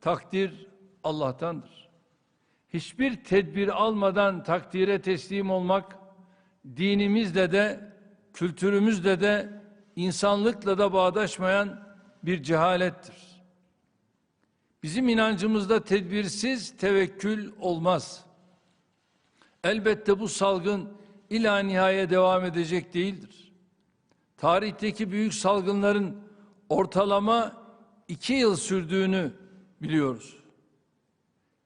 takdir Allah'tandır. Hiçbir tedbir almadan takdire teslim olmak dinimizle de kültürümüzle de insanlıkla da bağdaşmayan bir cehalettir. Bizim inancımızda tedbirsiz tevekkül olmaz. Elbette bu salgın ila nihaya devam edecek değildir. Tarihteki büyük salgınların ortalama iki yıl sürdüğünü biliyoruz.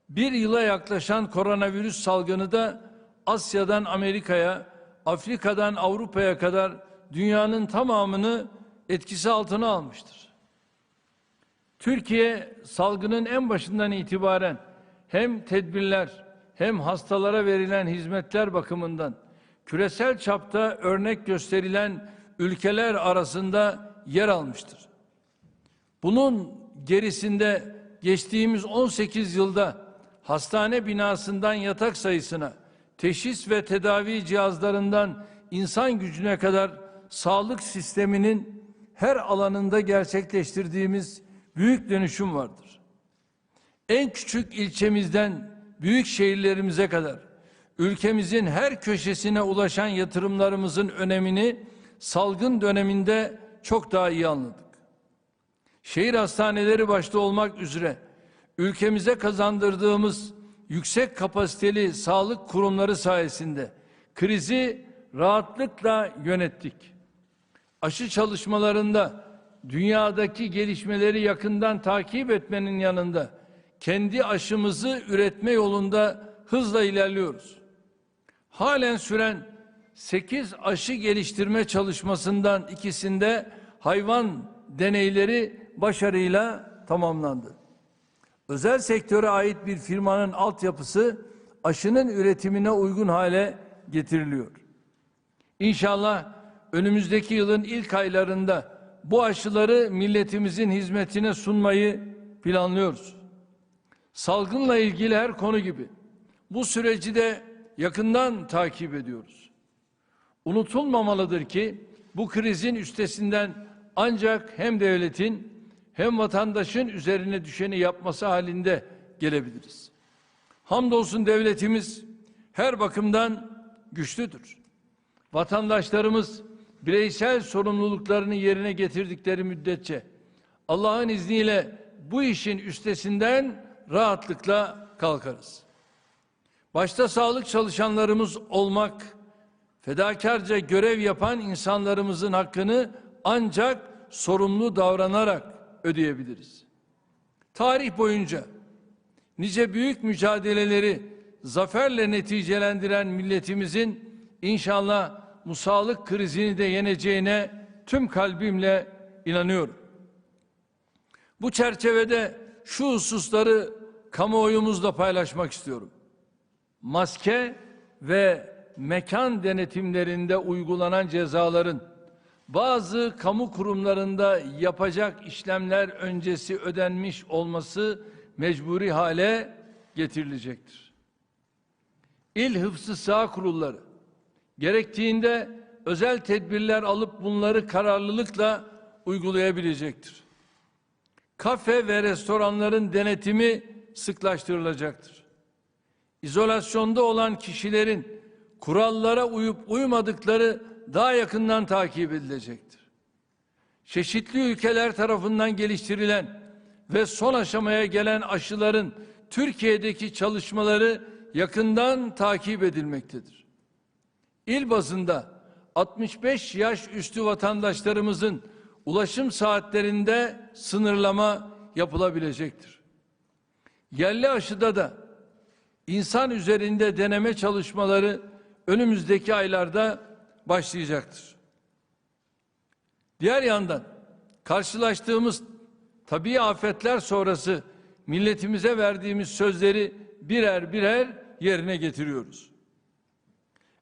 Bir yıla yaklaşan koronavirüs salgını da Asya'dan Amerika'ya, Afrika'dan Avrupa'ya kadar dünyanın tamamını etkisi altına almıştır. Türkiye salgının en başından itibaren hem tedbirler hem hastalara verilen hizmetler bakımından küresel çapta örnek gösterilen ülkeler arasında yer almıştır. Bunun gerisinde geçtiğimiz 18 yılda hastane binasından yatak sayısına, teşhis ve tedavi cihazlarından insan gücüne kadar sağlık sisteminin her alanında gerçekleştirdiğimiz büyük dönüşüm vardır. En küçük ilçemizden büyük şehirlerimize kadar ülkemizin her köşesine ulaşan yatırımlarımızın önemini salgın döneminde çok daha iyi anladık. Şehir hastaneleri başta olmak üzere ülkemize kazandırdığımız yüksek kapasiteli sağlık kurumları sayesinde krizi rahatlıkla yönettik. Aşı çalışmalarında dünyadaki gelişmeleri yakından takip etmenin yanında kendi aşımızı üretme yolunda hızla ilerliyoruz. Halen süren 8 aşı geliştirme çalışmasından ikisinde hayvan deneyleri başarıyla tamamlandı. Özel sektöre ait bir firmanın altyapısı aşının üretimine uygun hale getiriliyor. İnşallah önümüzdeki yılın ilk aylarında bu aşıları milletimizin hizmetine sunmayı planlıyoruz. Salgınla ilgili her konu gibi bu süreci de yakından takip ediyoruz. Unutulmamalıdır ki bu krizin üstesinden ancak hem devletin hem vatandaşın üzerine düşeni yapması halinde gelebiliriz. Hamdolsun devletimiz her bakımdan güçlüdür. Vatandaşlarımız bireysel sorumluluklarını yerine getirdikleri müddetçe Allah'ın izniyle bu işin üstesinden rahatlıkla kalkarız. Başta sağlık çalışanlarımız olmak, fedakarca görev yapan insanlarımızın hakkını ancak sorumlu davranarak ödeyebiliriz. Tarih boyunca nice büyük mücadeleleri zaferle neticelendiren milletimizin inşallah bu sağlık krizini de yeneceğine tüm kalbimle inanıyorum. Bu çerçevede şu hususları kamuoyumuzla paylaşmak istiyorum. Maske ve mekan denetimlerinde uygulanan cezaların bazı kamu kurumlarında yapacak işlemler öncesi ödenmiş olması mecburi hale getirilecektir. İl Hıfzı Sağ Kurulları gerektiğinde özel tedbirler alıp bunları kararlılıkla uygulayabilecektir. Kafe ve restoranların denetimi sıklaştırılacaktır. İzolasyonda olan kişilerin kurallara uyup uymadıkları daha yakından takip edilecektir. Çeşitli ülkeler tarafından geliştirilen ve son aşamaya gelen aşıların Türkiye'deki çalışmaları yakından takip edilmektedir. İl bazında 65 yaş üstü vatandaşlarımızın ulaşım saatlerinde sınırlama yapılabilecektir. Yerli aşıda da insan üzerinde deneme çalışmaları önümüzdeki aylarda başlayacaktır. Diğer yandan karşılaştığımız tabii afetler sonrası milletimize verdiğimiz sözleri birer birer yerine getiriyoruz.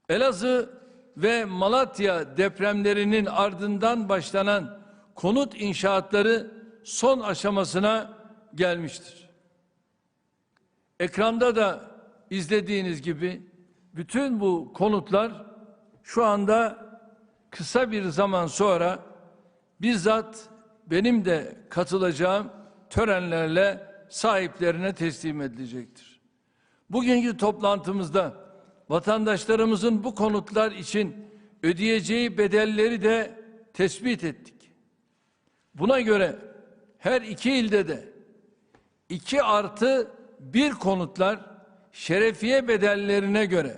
Elazığ ve Malatya depremlerinin ardından başlanan konut inşaatları son aşamasına gelmiştir. Ekranda da izlediğiniz gibi bütün bu konutlar şu anda kısa bir zaman sonra bizzat benim de katılacağım törenlerle sahiplerine teslim edilecektir. Bugünkü toplantımızda vatandaşlarımızın bu konutlar için ödeyeceği bedelleri de tespit ettik. Buna göre her iki ilde de 2 artı 1 konutlar şerefiye bedellerine göre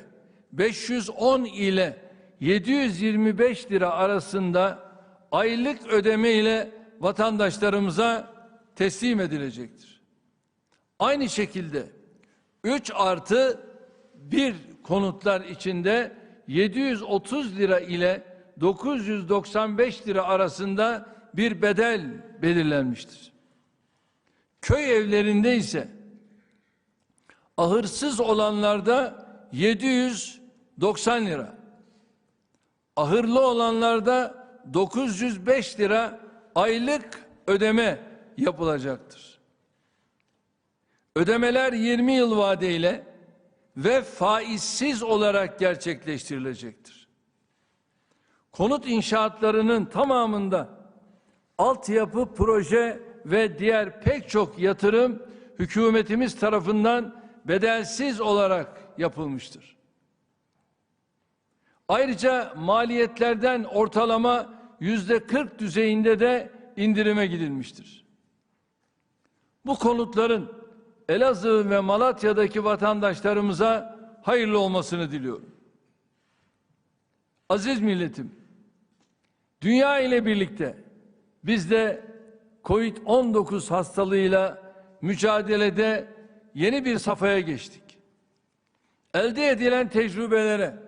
510 ile 725 lira arasında aylık ödeme ile vatandaşlarımıza teslim edilecektir. Aynı şekilde 3 artı 1 konutlar içinde 730 lira ile 995 lira arasında bir bedel belirlenmiştir. Köy evlerinde ise ahırsız olanlarda 790 lira, ahırlı olanlarda 905 lira aylık ödeme yapılacaktır. Ödemeler 20 yıl vadeyle ve faizsiz olarak gerçekleştirilecektir. Konut inşaatlarının tamamında altyapı proje ve diğer pek çok yatırım hükümetimiz tarafından bedelsiz olarak yapılmıştır. Ayrıca maliyetlerden ortalama yüzde 40 düzeyinde de indirime gidilmiştir. Bu konutların Elazığ ve Malatya'daki vatandaşlarımıza hayırlı olmasını diliyorum. Aziz milletim, dünya ile birlikte biz de Covid-19 hastalığıyla mücadelede yeni bir safhaya geçtik. Elde edilen tecrübelere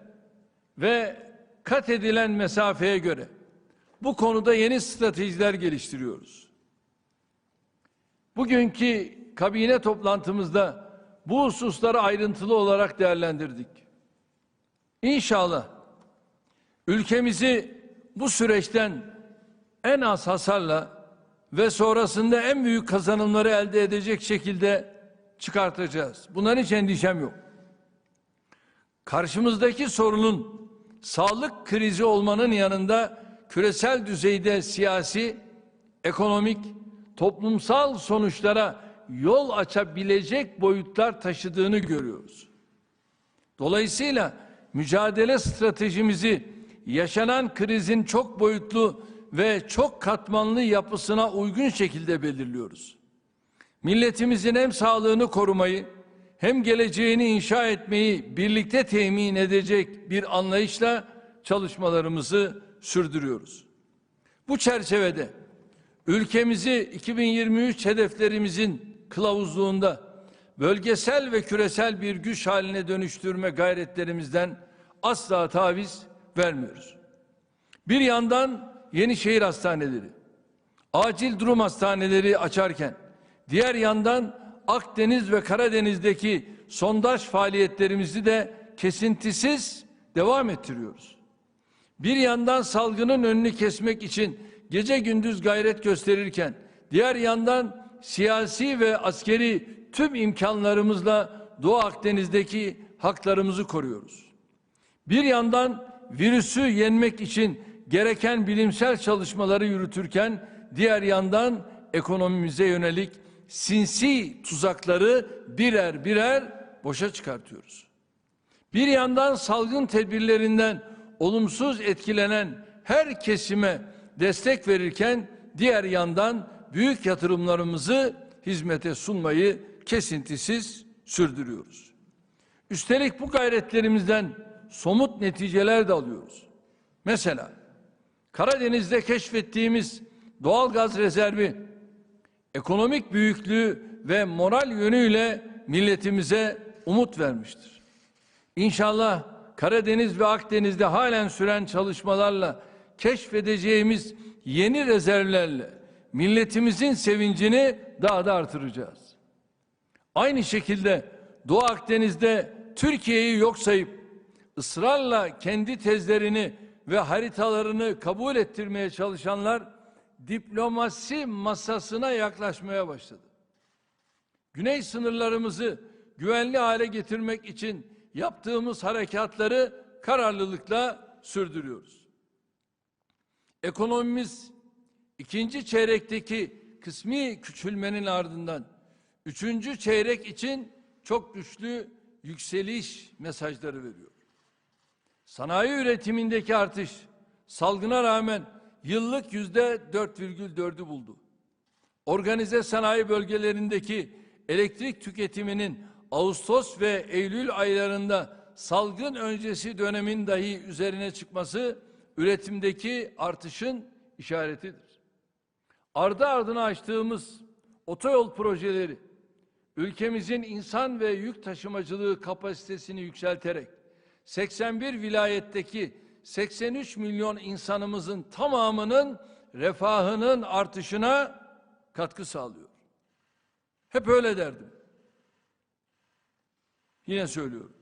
ve kat edilen mesafeye göre bu konuda yeni stratejiler geliştiriyoruz. Bugünkü kabine toplantımızda bu hususları ayrıntılı olarak değerlendirdik. İnşallah ülkemizi bu süreçten en az hasarla ve sonrasında en büyük kazanımları elde edecek şekilde çıkartacağız. Bundan hiç endişem yok. Karşımızdaki sorunun sağlık krizi olmanın yanında küresel düzeyde siyasi, ekonomik, toplumsal sonuçlara yol açabilecek boyutlar taşıdığını görüyoruz. Dolayısıyla mücadele stratejimizi yaşanan krizin çok boyutlu ve çok katmanlı yapısına uygun şekilde belirliyoruz. Milletimizin hem sağlığını korumayı hem geleceğini inşa etmeyi birlikte temin edecek bir anlayışla çalışmalarımızı sürdürüyoruz. Bu çerçevede ülkemizi 2023 hedeflerimizin kılavuzluğunda bölgesel ve küresel bir güç haline dönüştürme gayretlerimizden asla taviz vermiyoruz. Bir yandan yeni şehir hastaneleri, acil durum hastaneleri açarken diğer yandan Akdeniz ve Karadeniz'deki sondaj faaliyetlerimizi de kesintisiz devam ettiriyoruz. Bir yandan salgının önünü kesmek için gece gündüz gayret gösterirken diğer yandan siyasi ve askeri tüm imkanlarımızla Doğu Akdeniz'deki haklarımızı koruyoruz. Bir yandan virüsü yenmek için gereken bilimsel çalışmaları yürütürken diğer yandan ekonomimize yönelik sinsi tuzakları birer birer boşa çıkartıyoruz. Bir yandan salgın tedbirlerinden olumsuz etkilenen her kesime destek verirken diğer yandan büyük yatırımlarımızı hizmete sunmayı kesintisiz sürdürüyoruz. Üstelik bu gayretlerimizden somut neticeler de alıyoruz. Mesela Karadeniz'de keşfettiğimiz doğal gaz rezervi ekonomik büyüklüğü ve moral yönüyle milletimize umut vermiştir. İnşallah Karadeniz ve Akdeniz'de halen süren çalışmalarla keşfedeceğimiz yeni rezervlerle milletimizin sevincini daha da artıracağız. Aynı şekilde Doğu Akdeniz'de Türkiye'yi yok sayıp ısrarla kendi tezlerini ve haritalarını kabul ettirmeye çalışanlar diplomasi masasına yaklaşmaya başladı. Güney sınırlarımızı güvenli hale getirmek için yaptığımız harekatları kararlılıkla sürdürüyoruz. Ekonomimiz ikinci çeyrekteki kısmi küçülmenin ardından üçüncü çeyrek için çok güçlü yükseliş mesajları veriyor. Sanayi üretimindeki artış salgına rağmen yıllık yüzde 4,4'ü buldu. Organize sanayi bölgelerindeki elektrik tüketiminin Ağustos ve Eylül aylarında salgın öncesi dönemin dahi üzerine çıkması üretimdeki artışın işaretidir. Ardı ardına açtığımız otoyol projeleri ülkemizin insan ve yük taşımacılığı kapasitesini yükselterek 81 vilayetteki 83 milyon insanımızın tamamının refahının artışına katkı sağlıyor. Hep öyle derdim. Yine söylüyorum.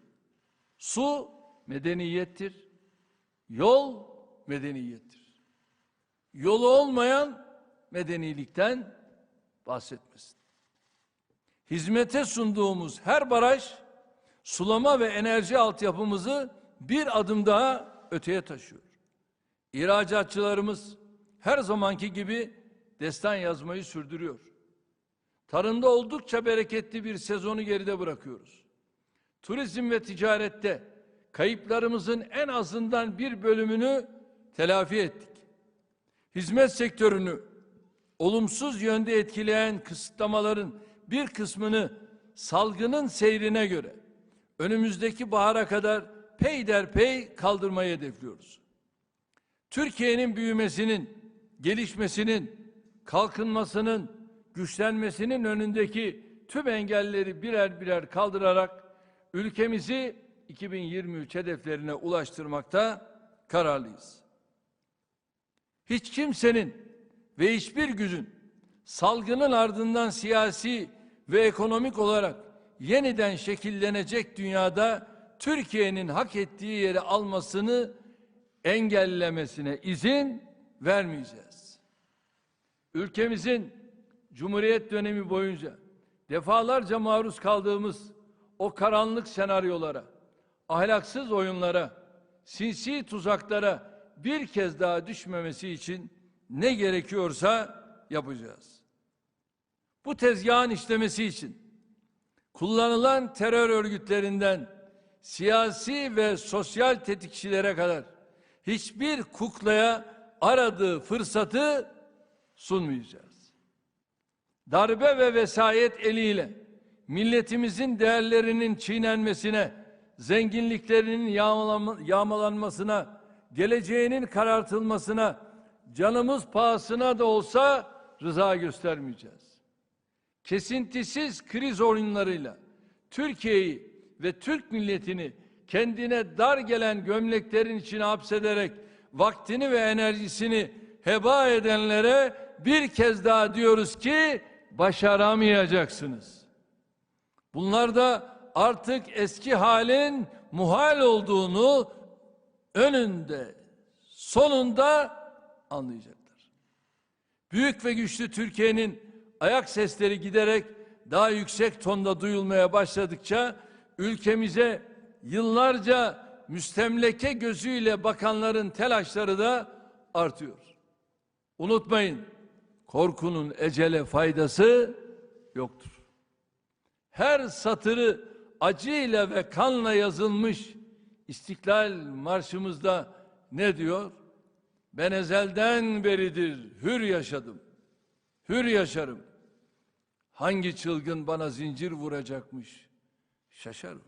Su medeniyettir. Yol medeniyettir. Yolu olmayan medenilikten bahsetmesin. Hizmete sunduğumuz her baraj sulama ve enerji altyapımızı bir adım daha öteye taşıyor. İhracatçılarımız her zamanki gibi destan yazmayı sürdürüyor. Tarımda oldukça bereketli bir sezonu geride bırakıyoruz. Turizm ve ticarette kayıplarımızın en azından bir bölümünü telafi ettik. Hizmet sektörünü olumsuz yönde etkileyen kısıtlamaların bir kısmını salgının seyrine göre önümüzdeki bahara kadar peyderpey kaldırmayı hedefliyoruz. Türkiye'nin büyümesinin, gelişmesinin, kalkınmasının, güçlenmesinin önündeki tüm engelleri birer birer kaldırarak ülkemizi 2023 hedeflerine ulaştırmakta kararlıyız. Hiç kimsenin ve hiçbir gücün salgının ardından siyasi ve ekonomik olarak yeniden şekillenecek dünyada Türkiye'nin hak ettiği yeri almasını engellemesine izin vermeyeceğiz. Ülkemizin Cumhuriyet dönemi boyunca defalarca maruz kaldığımız o karanlık senaryolara, ahlaksız oyunlara, sinsi tuzaklara bir kez daha düşmemesi için ne gerekiyorsa yapacağız. Bu tezgahın işlemesi için kullanılan terör örgütlerinden siyasi ve sosyal tetikçilere kadar hiçbir kuklaya aradığı fırsatı sunmayacağız. Darbe ve vesayet eliyle milletimizin değerlerinin çiğnenmesine, zenginliklerinin yağmalanma- yağmalanmasına, geleceğinin karartılmasına, canımız pahasına da olsa rıza göstermeyeceğiz. Kesintisiz kriz oyunlarıyla Türkiye'yi ve Türk milletini kendine dar gelen gömleklerin içine hapsederek vaktini ve enerjisini heba edenlere bir kez daha diyoruz ki başaramayacaksınız. Bunlar da artık eski halin muhal olduğunu önünde sonunda anlayacaklar. Büyük ve güçlü Türkiye'nin ayak sesleri giderek daha yüksek tonda duyulmaya başladıkça ülkemize yıllarca müstemleke gözüyle bakanların telaşları da artıyor. Unutmayın, korkunun ecele faydası yoktur. Her satırı acıyla ve kanla yazılmış İstiklal Marşımızda ne diyor? Ben ezelden beridir hür yaşadım. Hür yaşarım. Hangi çılgın bana zincir vuracakmış? Şaşarım.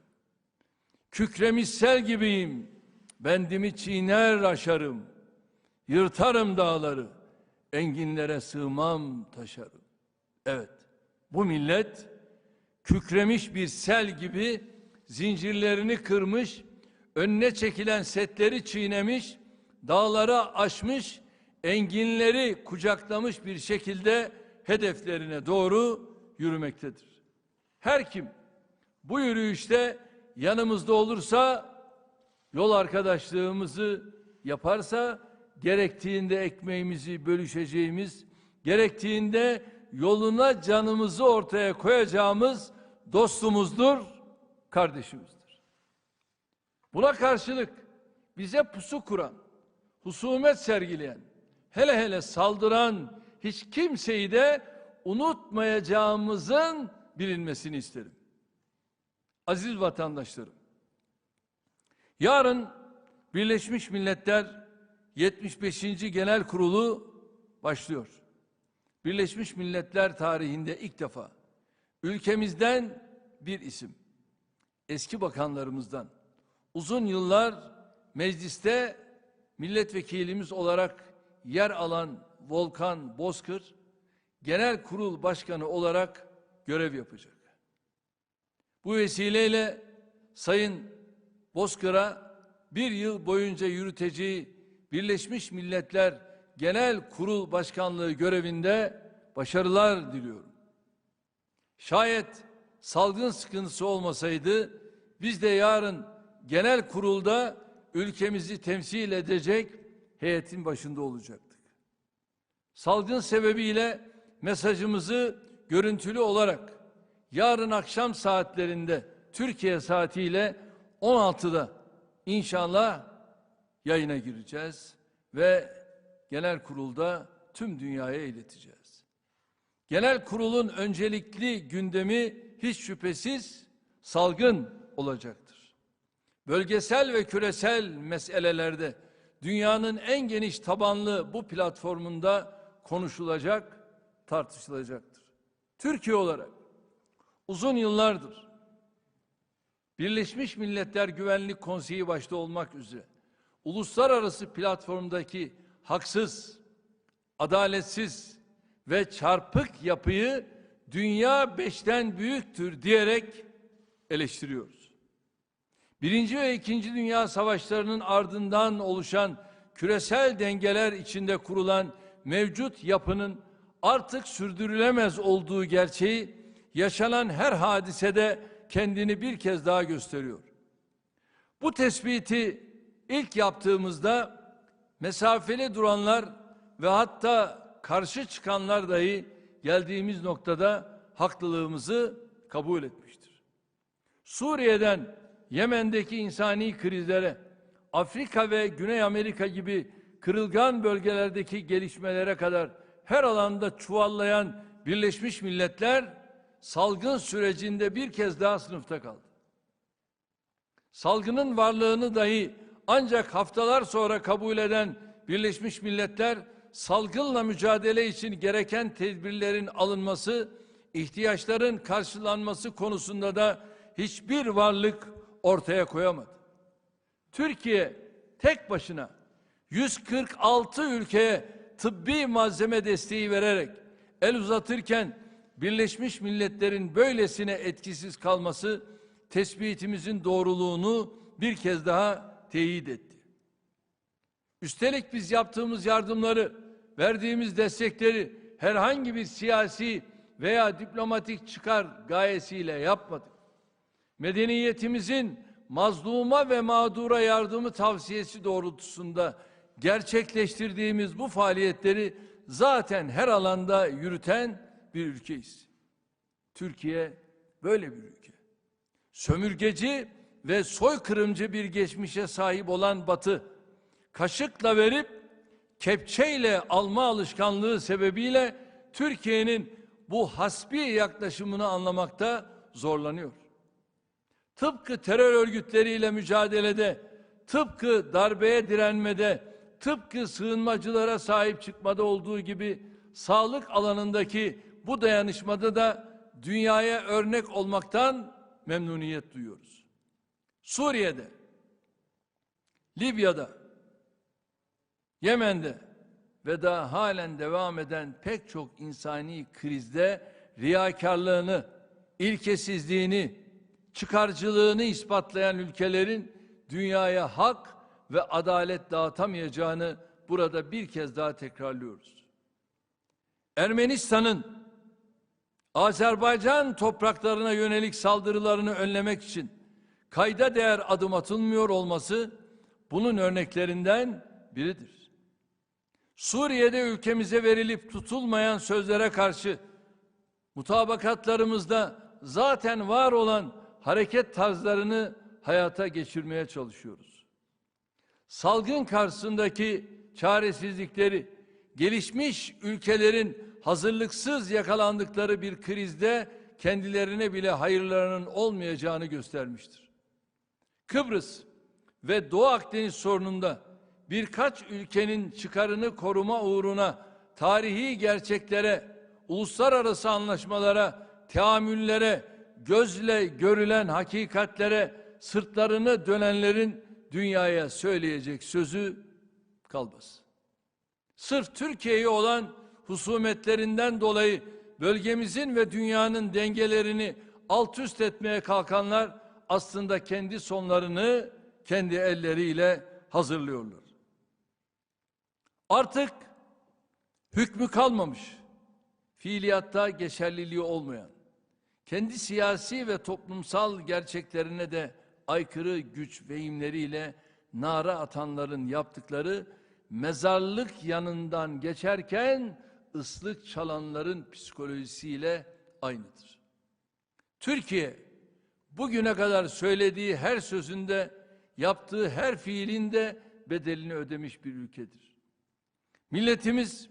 Kükremiş sel gibiyim. Bendimi çiğner aşarım. Yırtarım dağları. Enginlere sığmam taşarım. Evet. Bu millet kükremiş bir sel gibi zincirlerini kırmış, önüne çekilen setleri çiğnemiş, dağlara aşmış, enginleri kucaklamış bir şekilde hedeflerine doğru yürümektedir. Her kim bu yürüyüşte yanımızda olursa, yol arkadaşlığımızı yaparsa, gerektiğinde ekmeğimizi bölüşeceğimiz, gerektiğinde yoluna canımızı ortaya koyacağımız dostumuzdur, kardeşimizdir. Buna karşılık bize pusu kuran, husumet sergileyen, hele hele saldıran hiç kimseyi de unutmayacağımızın bilinmesini isterim. Aziz vatandaşlarım, yarın Birleşmiş Milletler 75. Genel Kurulu başlıyor. Birleşmiş Milletler tarihinde ilk defa ülkemizden bir isim, eski bakanlarımızdan uzun yıllar mecliste milletvekilimiz olarak yer alan Volkan Bozkır genel kurul başkanı olarak görev yapacak. Bu vesileyle Sayın Bozkır'a bir yıl boyunca yürüteceği Birleşmiş Milletler Genel Kurul Başkanlığı görevinde başarılar diliyorum. Şayet salgın sıkıntısı olmasaydı biz de yarın genel kurulda ülkemizi temsil edecek heyetin başında olacaktık. Salgın sebebiyle mesajımızı görüntülü olarak yarın akşam saatlerinde Türkiye saatiyle 16'da inşallah yayına gireceğiz ve genel kurulda tüm dünyaya ileteceğiz. Genel kurulun öncelikli gündemi hiç şüphesiz salgın olacaktır. Bölgesel ve küresel meselelerde dünyanın en geniş tabanlı bu platformunda konuşulacak, tartışılacaktır. Türkiye olarak uzun yıllardır Birleşmiş Milletler Güvenlik Konseyi başta olmak üzere uluslararası platformdaki haksız, adaletsiz ve çarpık yapıyı dünya beşten büyüktür diyerek eleştiriyoruz. Birinci ve ikinci dünya savaşlarının ardından oluşan küresel dengeler içinde kurulan mevcut yapının artık sürdürülemez olduğu gerçeği yaşanan her hadisede kendini bir kez daha gösteriyor. Bu tespiti ilk yaptığımızda mesafeli duranlar ve hatta karşı çıkanlar dahi geldiğimiz noktada haklılığımızı kabul etmiştir. Suriye'den Yemen'deki insani krizlere, Afrika ve Güney Amerika gibi kırılgan bölgelerdeki gelişmelere kadar her alanda çuvallayan Birleşmiş Milletler salgın sürecinde bir kez daha sınıfta kaldı. Salgının varlığını dahi ancak haftalar sonra kabul eden Birleşmiş Milletler salgınla mücadele için gereken tedbirlerin alınması, ihtiyaçların karşılanması konusunda da hiçbir varlık ortaya koyamadı. Türkiye tek başına 146 ülkeye tıbbi malzeme desteği vererek el uzatırken Birleşmiş Milletler'in böylesine etkisiz kalması tespitimizin doğruluğunu bir kez daha teyit etti. Üstelik biz yaptığımız yardımları, verdiğimiz destekleri herhangi bir siyasi veya diplomatik çıkar gayesiyle yapmadık. Medeniyetimizin mazluma ve mağdura yardımı tavsiyesi doğrultusunda gerçekleştirdiğimiz bu faaliyetleri zaten her alanda yürüten bir ülkeyiz. Türkiye böyle bir ülke. Sömürgeci ve soykırımcı bir geçmişe sahip olan Batı, kaşıkla verip kepçeyle alma alışkanlığı sebebiyle Türkiye'nin bu hasbi yaklaşımını anlamakta zorlanıyor. Tıpkı terör örgütleriyle mücadelede, tıpkı darbeye direnmede, tıpkı sığınmacılara sahip çıkmada olduğu gibi sağlık alanındaki bu dayanışmada da dünyaya örnek olmaktan memnuniyet duyuyoruz. Suriye'de, Libya'da, Yemen'de ve daha halen devam eden pek çok insani krizde riyakarlığını, ilkesizliğini, çıkarcılığını ispatlayan ülkelerin dünyaya hak ve adalet dağıtamayacağını burada bir kez daha tekrarlıyoruz. Ermenistan'ın Azerbaycan topraklarına yönelik saldırılarını önlemek için kayda değer adım atılmıyor olması bunun örneklerinden biridir. Suriye'de ülkemize verilip tutulmayan sözlere karşı mutabakatlarımızda zaten var olan hareket tarzlarını hayata geçirmeye çalışıyoruz. Salgın karşısındaki çaresizlikleri gelişmiş ülkelerin hazırlıksız yakalandıkları bir krizde kendilerine bile hayırlarının olmayacağını göstermiştir. Kıbrıs ve Doğu Akdeniz sorununda birkaç ülkenin çıkarını koruma uğruna tarihi gerçeklere, uluslararası anlaşmalara, teamüllere, gözle görülen hakikatlere sırtlarını dönenlerin dünyaya söyleyecek sözü kalmaz. Sırf Türkiye'ye olan husumetlerinden dolayı bölgemizin ve dünyanın dengelerini alt üst etmeye kalkanlar aslında kendi sonlarını kendi elleriyle hazırlıyorlar. Artık hükmü kalmamış, fiiliyatta geçerliliği olmayan, kendi siyasi ve toplumsal gerçeklerine de aykırı güç vehimleriyle nara atanların yaptıkları mezarlık yanından geçerken ıslık çalanların psikolojisiyle aynıdır. Türkiye bugüne kadar söylediği her sözünde, yaptığı her fiilinde bedelini ödemiş bir ülkedir. Milletimiz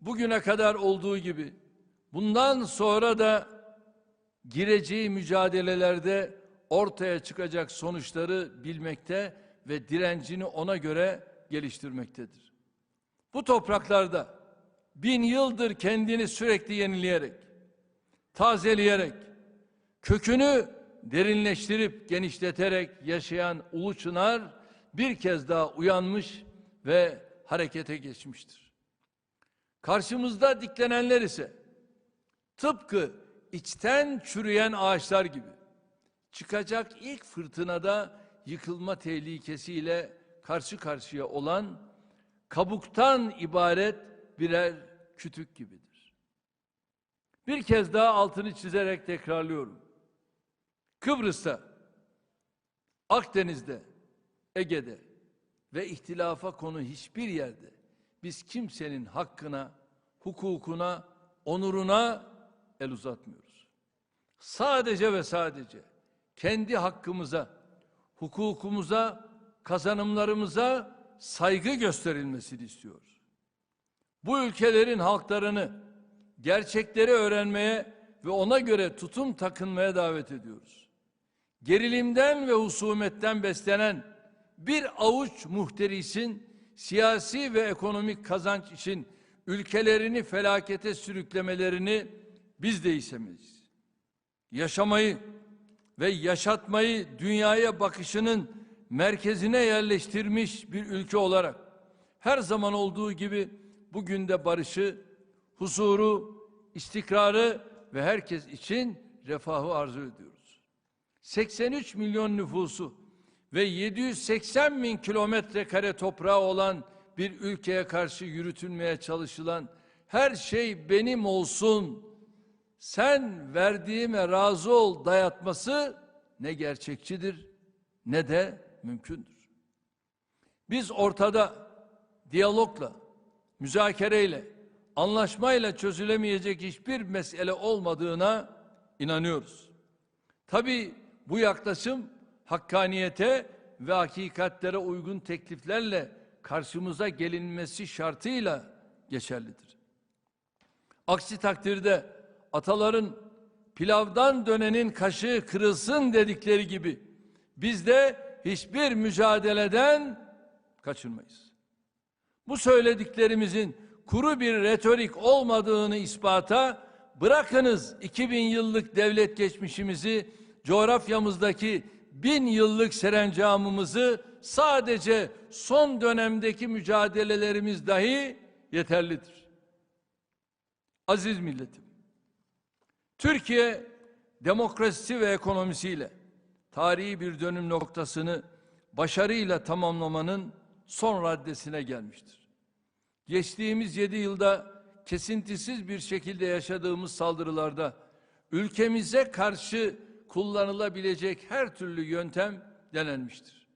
bugüne kadar olduğu gibi bundan sonra da gireceği mücadelelerde ortaya çıkacak sonuçları bilmekte ve direncini ona göre geliştirmektedir. Bu topraklarda bin yıldır kendini sürekli yenileyerek, tazeleyerek, kökünü derinleştirip genişleterek yaşayan Ulu Çınar bir kez daha uyanmış ve harekete geçmiştir. Karşımızda diklenenler ise tıpkı içten çürüyen ağaçlar gibi çıkacak ilk fırtınada yıkılma tehlikesiyle karşı karşıya olan kabuktan ibaret birer kütük gibidir. Bir kez daha altını çizerek tekrarlıyorum. Kıbrıs'ta, Akdeniz'de, Ege'de ve ihtilafa konu hiçbir yerde biz kimsenin hakkına, hukukuna, onuruna el uzatmıyoruz. Sadece ve sadece kendi hakkımıza, hukukumuza, kazanımlarımıza saygı gösterilmesini istiyoruz. Bu ülkelerin halklarını gerçekleri öğrenmeye ve ona göre tutum takınmaya davet ediyoruz. Gerilimden ve husumetten beslenen bir avuç muhterisin siyasi ve ekonomik kazanç için ülkelerini felakete sürüklemelerini biz de istemeyiz. Yaşamayı ve yaşatmayı dünyaya bakışının merkezine yerleştirmiş bir ülke olarak her zaman olduğu gibi bugün de barışı, huzuru, istikrarı ve herkes için refahı arzu ediyoruz. 83 milyon nüfusu ve 780 bin kilometre kare toprağı olan bir ülkeye karşı yürütülmeye çalışılan her şey benim olsun, sen verdiğime razı ol dayatması ne gerçekçidir ne de mümkündür. Biz ortada diyalogla, müzakereyle, anlaşmayla çözülemeyecek hiçbir mesele olmadığına inanıyoruz. Tabii bu yaklaşım hakkaniyete ve hakikatlere uygun tekliflerle karşımıza gelinmesi şartıyla geçerlidir. Aksi takdirde ataların pilavdan dönenin kaşığı kırılsın dedikleri gibi biz de hiçbir mücadeleden kaçınmayız. Bu söylediklerimizin kuru bir retorik olmadığını ispata bırakınız 2000 yıllık devlet geçmişimizi coğrafyamızdaki bin yıllık serencamımızı sadece son dönemdeki mücadelelerimiz dahi yeterlidir. Aziz milletim, Türkiye demokrasisi ve ekonomisiyle tarihi bir dönüm noktasını başarıyla tamamlamanın son raddesine gelmiştir. Geçtiğimiz yedi yılda kesintisiz bir şekilde yaşadığımız saldırılarda ülkemize karşı kullanılabilecek her türlü yöntem denenmiştir.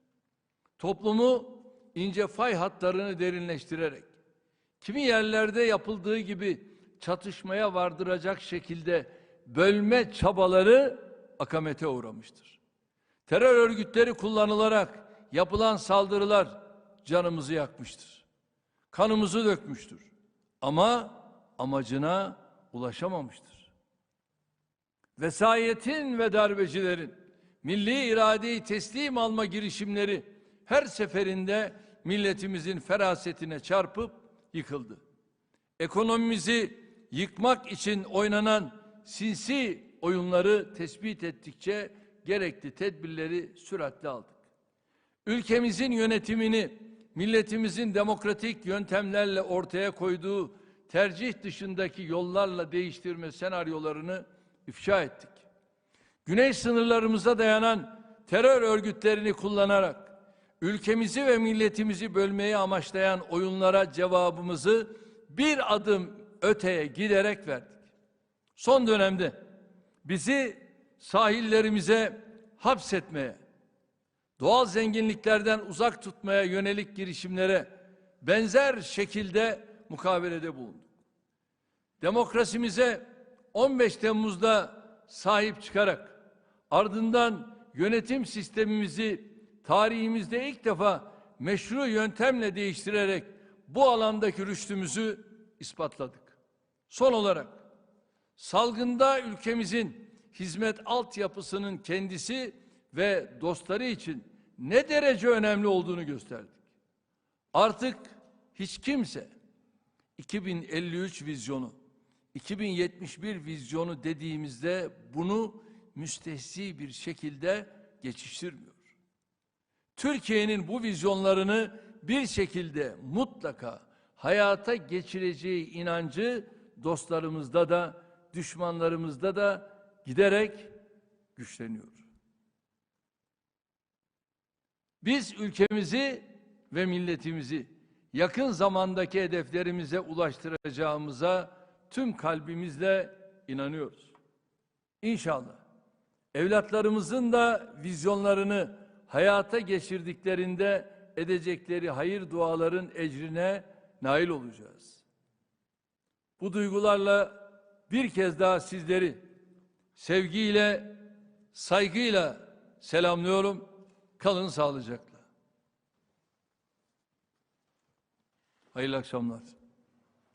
Toplumu ince fay hatlarını derinleştirerek, kimi yerlerde yapıldığı gibi çatışmaya vardıracak şekilde bölme çabaları akamete uğramıştır. Terör örgütleri kullanılarak yapılan saldırılar canımızı yakmıştır. Kanımızı dökmüştür. Ama amacına ulaşamamıştır. Vesayetin ve darbecilerin milli iradeyi teslim alma girişimleri her seferinde milletimizin ferasetine çarpıp yıkıldı. Ekonomimizi yıkmak için oynanan sinsi oyunları tespit ettikçe gerekli tedbirleri süratle aldık. Ülkemizin yönetimini milletimizin demokratik yöntemlerle ortaya koyduğu tercih dışındaki yollarla değiştirme senaryolarını ifşa ettik. Güney sınırlarımıza dayanan terör örgütlerini kullanarak ülkemizi ve milletimizi bölmeyi amaçlayan oyunlara cevabımızı bir adım öteye giderek verdik. Son dönemde bizi sahillerimize hapsetmeye, doğal zenginliklerden uzak tutmaya yönelik girişimlere benzer şekilde mukabelede bulunduk. Demokrasimize 15 Temmuz'da sahip çıkarak ardından yönetim sistemimizi tarihimizde ilk defa meşru yöntemle değiştirerek bu alandaki rüştümüzü ispatladık. Son olarak salgında ülkemizin hizmet altyapısının kendisi ve dostları için ne derece önemli olduğunu gösterdik. Artık hiç kimse 2053 vizyonu, 2071 vizyonu dediğimizde bunu müstehsi bir şekilde geçiştirmiyor. Türkiye'nin bu vizyonlarını bir şekilde mutlaka hayata geçireceği inancı dostlarımızda da düşmanlarımızda da giderek güçleniyor. Biz ülkemizi ve milletimizi yakın zamandaki hedeflerimize ulaştıracağımıza tüm kalbimizle inanıyoruz. İnşallah evlatlarımızın da vizyonlarını hayata geçirdiklerinde edecekleri hayır duaların ecrine nail olacağız. Bu duygularla bir kez daha sizleri sevgiyle, saygıyla selamlıyorum. Kalın sağlıcakla. Hayırlı akşamlar.